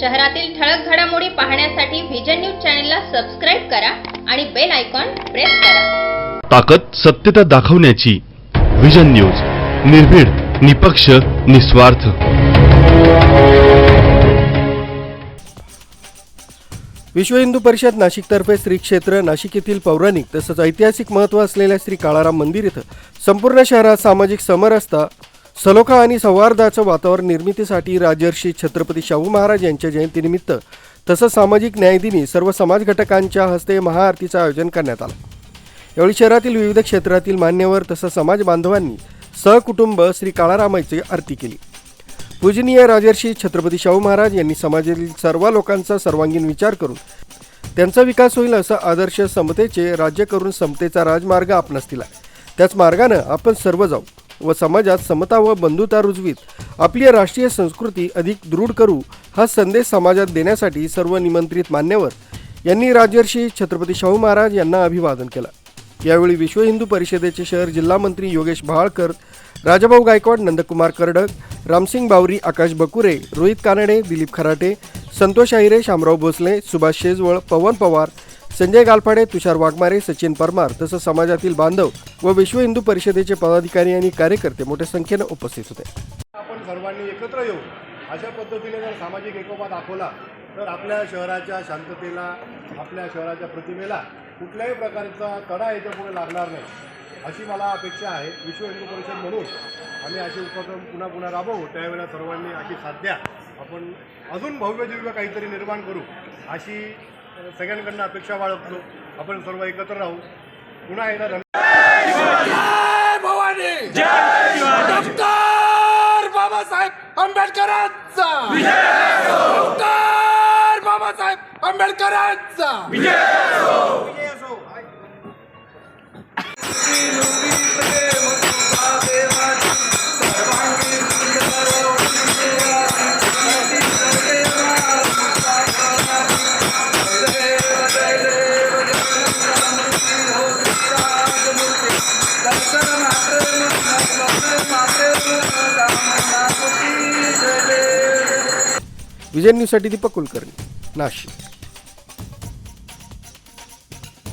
शहरातील ठळक घडामोडी पाहण्यासाठी व्हिजन न्यूज चॅनलला सबस्क्राईब करा आणि बेल आयकॉन प्रेस करा. ताकद सत्यता दाखवण्याची विजन न्यूज निर्भीड निपक्ष निस्वार्थ. विश्व हिंदू परिषद नाशिकतर्फे श्री क्षेत्र नाशिक येथील पौराणिक तसंच ऐतिहासिक महत्त्व असलेल्या श्री काळाराम मंदिर इथं संपूर्ण शहरात सामाजिक समरसता सलोखा आणि सौहार्दाचं वातावरण निर्मितीसाठी राजर्षी छत्रपती शाहू महाराज यांच्या जयंतीनिमित्त तसंच सामाजिक न्यायदिनी सर्व समाज घटकांच्या हस्ते महाआरतीचं आयोजन करण्यात आलं. यावेळी शहरातील विविध क्षेत्रातील मान्यवर तसंच समाज बांधवांनी सहकुटुंब श्री काळारामाची आरती केली. पूजनीय राजर्षी छत्रपती शाहू महाराज यांनी समाजातील सर्व लोकांचा सर्वांगीण विचार करून त्यांचा विकास होईल असं आदर्श समतेचे राज्य करून समतेचा राजमार्ग आपणास दिला त्याच मार्गानं आपण सर्व जाऊ. व समाजात समता व बंधुता रुजवीत. आपली राष्ट्रीय संस्कृती अधिक दृढ करू हा संदेश समाजात देण्यासाठी सर्व निमंत्रित मान्यवर यांनी राजर्षी छत्रपती शाहू महाराज यांना अभिवादन केलं. यावेळी विश्व हिंदू परिषदेचे शहर जिल्हा मंत्री योगेश भाळकर राजाभाऊ गायकवाड नंदकुमार कर्डक रामसिंग बावरी आकाश बकुरे रोहित कानडे दिलीप खराटे संतोष आहिरे शामराव भोसले सुभाष शेजवळ पवन पवार संजय गालफाडे तुषार वाघमारे सचिन परमार तसंच समाजातील बांधव व विश्व हिंदू परिषदेचे पदाधिकारी आणि कार्यकर्ते मोठ्या संख्येनं उपस्थित होते. आपण सर्वांनी एकत्र येऊ अशा पद्धतीने जर सामाजिक एकोपा दाखवला तर आपल्या शहराच्या शांततेला आपल्या शहराच्या प्रतिमेला कुठल्याही प्रकारचा तडा याच्यापुढे लागणार नाही अशी मला अपेक्षा आहे. विश्व हिंदू परिषद म्हणून आम्ही असे उपक्रम पुन्हा पुन्हा राबवू. त्यावेळेला सर्वांनी अशी साध्या आपण अजून भव्य दिव्य काहीतरी निर्माण करू अशी सगळ्यांकडनं अपेक्षा बाळगतो. आपण सर्व एकत्र राहू. पुन्हा एकदा धन्यवाद. जय भवानी! जय डॉक्टर बाबासाहेब आंबेडकरांचा! डॉक्टर बाबासाहेब आंबेडकरांचा! विजय न्यूजसाठी दीपक कुलकर्णी नाशिक.